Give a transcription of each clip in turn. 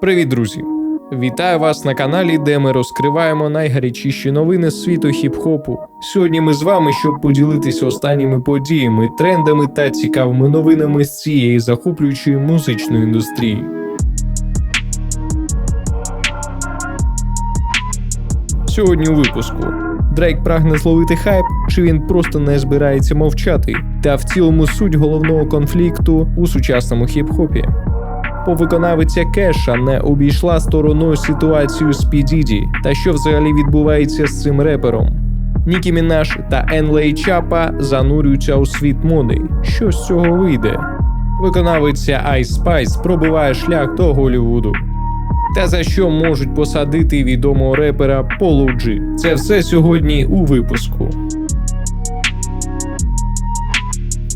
Привіт, друзі! Вітаю вас на каналі, де ми розкриваємо найгарячіші новини світу хіп-хопу. Сьогодні ми з вами, щоб поділитися останніми подіями, трендами та цікавими новинами з цієї захоплюючої музичної індустрії. Сьогодні у випуску Дрейк прагне зловити хайп, чи він просто не збирається мовчати, та в цілому суть головного конфлікту у сучасному хіп-хопі. Повиконавиця Кеша не обійшла стороною ситуацію з Підіді та що взагалі відбувається з цим репером. Нікі Мінаш та Енлей Чапа занурюються у світ моди. Що з цього вийде? Виконавиця Ice Spice пробиває шлях до Голлівуду. Та за що можуть посадити відомого репера Полу Джі. Це все сьогодні у випуску.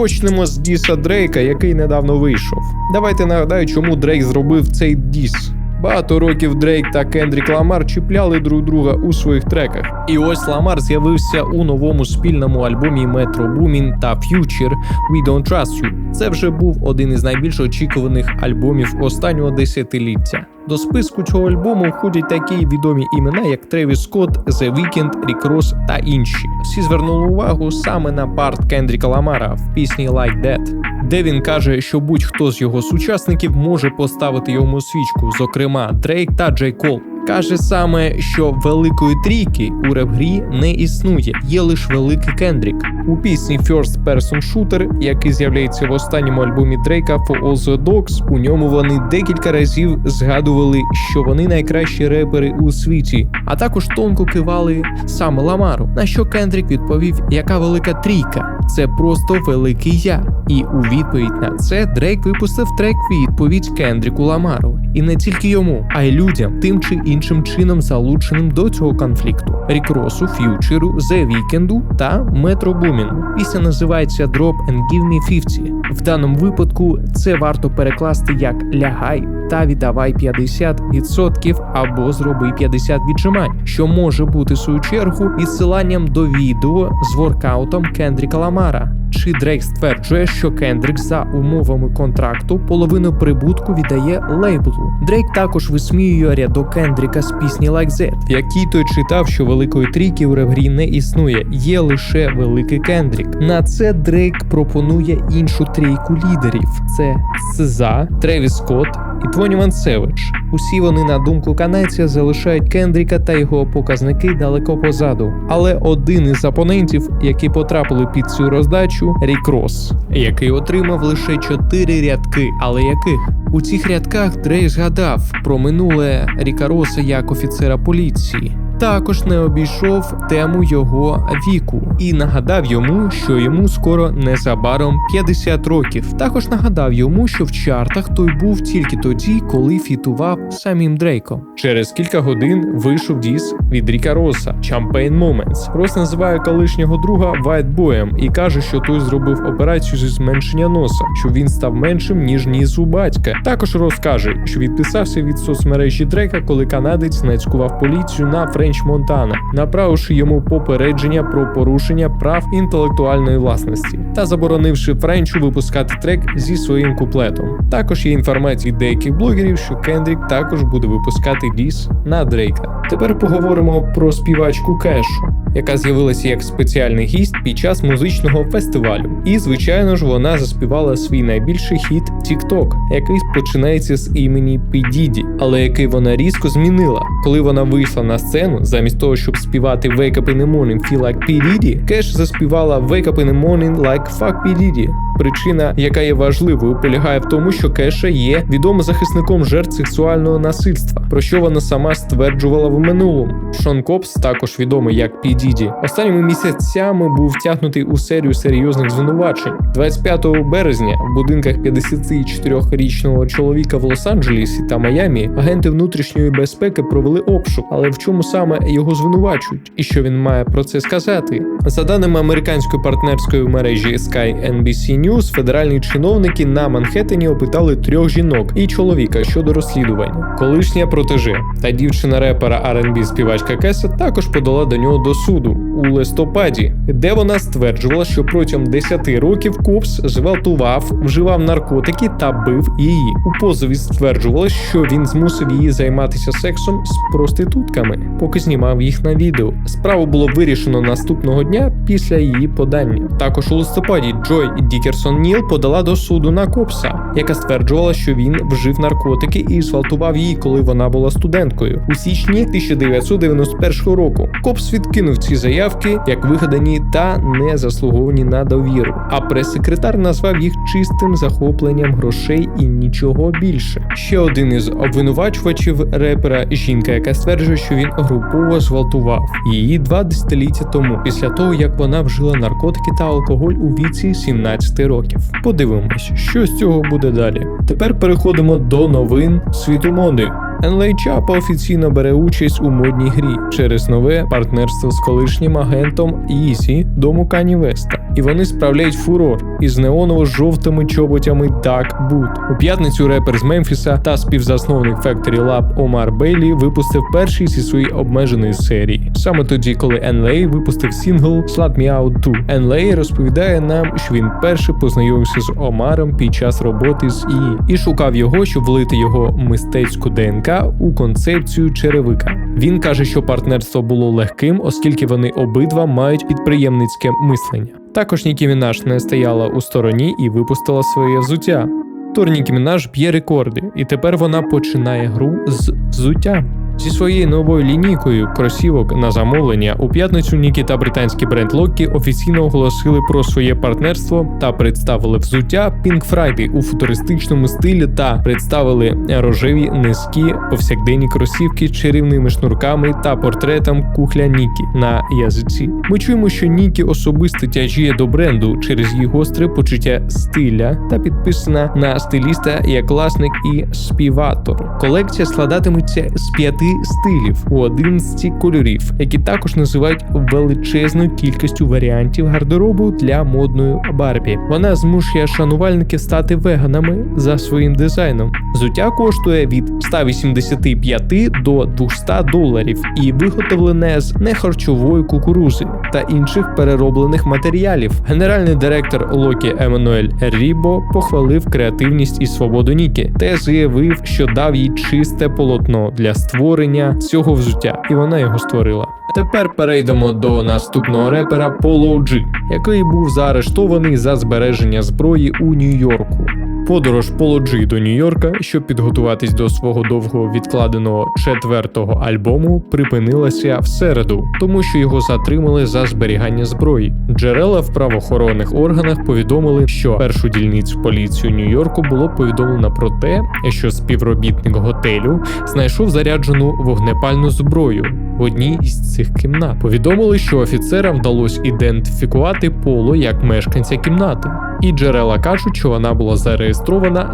Почнемо з Діса Дрейка, який недавно вийшов. Давайте нагадаю, чому Дрейк зробив цей Діс. Багато років Дрейк та Кендрік Ламар чіпляли друг друга у своїх треках. І ось Ламар з'явився у новому спільному альбомі Metro Boomin та Future We Don't Trust You. Це вже був один із найбільш очікуваних альбомів останнього десятиліття. До списку цього альбому входять такі відомі імена, як Тревіс Скотт, The Weeknd, Рік Рос та інші. Всі звернули увагу саме на парт Кендріка Ламара в пісні Like That, де він каже, що будь-хто з його сучасників може поставити йому свічку, зокрема Дрейк та Джей Кол. Каже саме, що великої трійки у реп-грі не існує, є лише великий Кендрік. У пісні First Person Shooter, який з'являється в останньому альбомі Дрейка For All The Dogs, у ньому вони декілька разів згадували, що вони найкращі репери у світі, а також тонко кивали саме Ламару. На що Кендрік відповів, яка велика трійка? Це просто великий я. І у відповідь на це Дрейк випустив трек відповідь Кендріку Ламару. І не тільки йому, а й людям, тим чи іншим чином залученим до цього конфлікту: Рік Росу, Ф'ючеру, The Weeknd та Метро Буміну. Пісня називається Drop and Give Me 50. В даному випадку це варто перекласти як лягай та віддавай 50% або зроби 50 віджимань, що може бути в свою чергу відсиланням до відео з воркаутом Кендріка Ламара. Чи Дрейк стверджує, що Кендрік за умовами контракту половину прибутку віддає лейблу. Дрейк також висміює рядок Кендріка з пісні Like That, в якій той читав, що великої трійки у ревгрі не існує, є лише великий Кендрік. На це Дрейк пропонує іншу трійку лідерів: це СЗА, Тревіс Скотт і 21 Savage. Усі вони, на думку канадця, залишають Кендріка та його показники далеко позаду. Але один із опонентів, які потрапили під цю роздачу, Рік Рос, який отримав лише чотири рядки, але яких у цих рядках Дрей згадав про минуле Ріка Роса як офіцера поліції. Також не обійшов тему його віку і нагадав йому, що йому скоро незабаром 50 років. Також нагадав йому, що в чартах той був тільки тоді, коли фітував самим Дрейком. Через кілька годин вийшов діс від Ріка Роса Champagne Moments. Рос називає колишнього друга Вайтбоєм і каже, що той зробив операцію зі зменшення носа, що він став меншим ніж ніс у батька. Також Рос каже, що відписався від соцмережі Дрейка, коли канадець нацькував поліцію на Френч Монтана, направивши йому попередження про порушення прав інтелектуальної власності та заборонивши Френчу випускати трек зі своїм куплетом. Також є інформація від деяких блогерів, що Кендрік також буде випускати діс на Дрейка. Тепер поговоримо про співачку Кешу. Яка з'явилася як спеціальний гість під час музичного фестивалю, і звичайно ж вона заспівала свій найбільший хіт TikTok, який починається з імені Підіді, але який вона різко змінила, коли вона вийшла на сцену, замість того, щоб співати Wake up in the morning, feel like P. Diddy, Кеш заспівала Wake up in the morning like fuck P. Diddy. Причина, яка є важливою, полягає в тому, що Кеша є відомим захисником жертв сексуального насильства, про що вона сама стверджувала в минулому. Шон Копс, також відомий як P. Діді, останніми місяцями був втягнутий у серію серйозних звинувачень. 25 березня в будинках 54-річного чоловіка в Лос-Анджелесі та Майамі агенти внутрішньої безпеки провели обшук, але в чому саме його звинувачують, і що він має про це сказати? За даними американської партнерської мережі Sky NBC News, федеральні чиновники на Манхеттені опитали трьох жінок і чоловіка щодо розслідування. Колишня протеже та дівчина репера R&B співачка Кеса також подала до нього до суду у листопаді, де вона стверджувала, що протягом 10 років Копс зґвалтував, вживав наркотики та бив її. У позові стверджувала, що він змусив її займатися сексом з проститутками, поки знімав їх на відео. Справу було вирішено наступного дня після її подання. Також у листопаді Джой Дікерсон Ніл подала до суду на Копса, яка стверджувала, що він вжив наркотики і зґвалтував її, коли вона була студенткою у січні 1991 року. Копс відкинув ці заявки як вигадані та не заслуговані на довіру. А прес-секретар назвав їх чистим захопленням грошей і нічого більше. Ще один із обвинувачувачів репера жінка, яка стверджує, що він групово зґвалтував її два десятиліття тому, після того як вона вжила наркотики та алкоголь у віці 17 років. Подивимось, що з цього буде далі. Тепер переходимо до новин світу моди. Енлей Чапа офіційно бере участь у модній грі через нове партнерство з колишнім агентом Ісі дому Кані Веста. І вони справляють фурор із неоново-жовтими чоботями Duck Boot. У п'ятницю репер з Мемфіса та співзасновник Factory Lab Омар Бейлі випустив перший зі своєї обмеженої серії. Саме тоді, коли Енлей випустив сингл Slut Me Out 2. Енлей розповідає нам, що він перше познайомився з Омаром під час роботи з ІІ і шукав його, щоб влити його мистецьку ДНК у концепцію черевика. Він каже, що партнерство було легким, оскільки вони обидва мають підприємницьке мислення. Також Нікі Мінаш не стояла у стороні і випустила своє взуття. Торні Мінаш б'є рекорди, і тепер вона починає гру з взуття. Зі своєю новою лінійкою кросівок на замовлення у п'ятницю Нікі та британський бренд Локкі офіційно оголосили про своє партнерство та представили взуття Pink Friday у футуристичному стилі та представили рожеві низькі повсякденні кросівки з чарівними шнурками та портретом кухля Нікі на язиці. Ми чуємо, що Нікі особисто тяжіє до бренду через її гостре почуття стиля та підписана на стиліста як власник і співатор. Колекція складатиметься з п'яти стилів у 11 кольорів, які також називають величезною кількістю варіантів гардеробу для модної Барбі. Вона змушує шанувальників стати веганами за своїм дизайном. Взуття коштує від 185 до 200 доларів і виготовлене з нехарчової кукурузи та інших перероблених матеріалів. Генеральний директор Локі Еммануель Рібо похвалив креативність і свободу Нікі та заявив, що дав їй чисте полотно для створення цього взуття, і вона його створила. Тепер перейдемо до наступного репера Polo G, який був заарештований за збереження зброї у Нью-Йорку. Подорож Поло Джі до Нью-Йорка, щоб підготуватись до свого довго відкладеного четвертого альбому, припинилася в середу, тому що його затримали за зберігання зброї. Джерела в правоохоронних органах повідомили, що першу дільницю поліцію Нью-Йорку було повідомлено про те, що співробітник готелю знайшов заряджену вогнепальну зброю в одній із цих кімнат. Повідомили, що офіцерам вдалося ідентифікувати поло як мешканця кімнати, і джерела кажуть, що вона була зареєстрована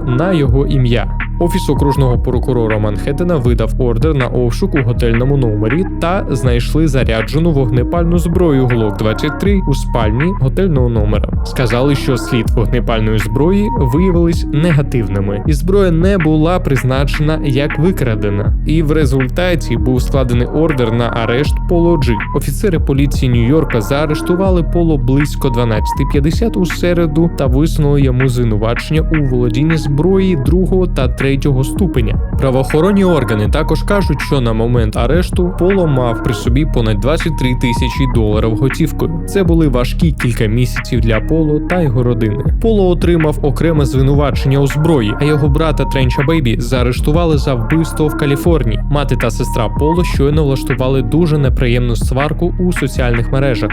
на його ім'я. Офіс окружного прокурора Манхеттена видав ордер на обшук у готельному номері та знайшли заряджену вогнепальну зброю Glock 23 у спальні готельного номера. Сказали, що слід вогнепальної зброї виявились негативними, і зброя не була призначена як викрадена. І в результаті був складений ордер на арешт Поло Джі. Офіцери поліції Нью-Йорка заарештували поло близько 12.50 у середу та висунули йому звинувачення у володінні зброї другого та третього ступеня. Правоохоронні органи також кажуть, що на момент арешту Поло мав при собі понад 23 тисячі доларів готівкою. Це були важкі кілька місяців для Поло та його родини. Поло отримав окреме звинувачення у зброї, а його брата Тренча Бейбі заарештували за вбивство в Каліфорнії. Мати та сестра Поло щойно влаштували дуже неприємну сварку у соціальних мережах.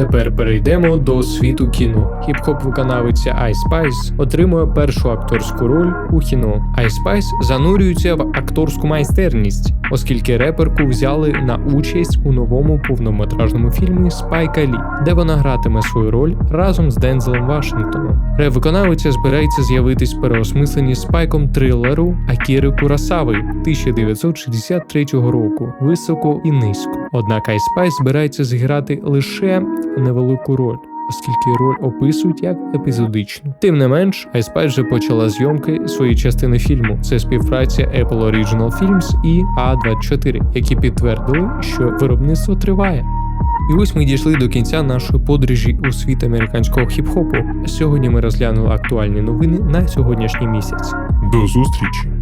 Тепер перейдемо до світу кіно. Хіп-хоп виконавиця Ice Spice отримує першу акторську роль у кіно. Ice Spice занурюється в акторську майстерність, оскільки реперку взяли на участь у новому повнометражному фільмі Спайка Лі, де вона гратиме свою роль разом з Дензелом Вашингтоном. Реп-виконавиця збирається з'явитись в переосмисленні спайком трилеру Акіри Курасави 1963 року високо і низько. Однак Spice збирається зіграти лише невелику роль. оскільки роль описують як епізодичну. Тим не менш, iSpy вже почала зйомки своєї частини фільму. Це співпраця Apple Original Films і A24, які підтвердили, що виробництво триває. І ось ми дійшли до кінця нашої подорожі у світ американського хіп-хопу. Сьогодні ми розглянули актуальні новини на сьогоднішній місяць. До зустрічі!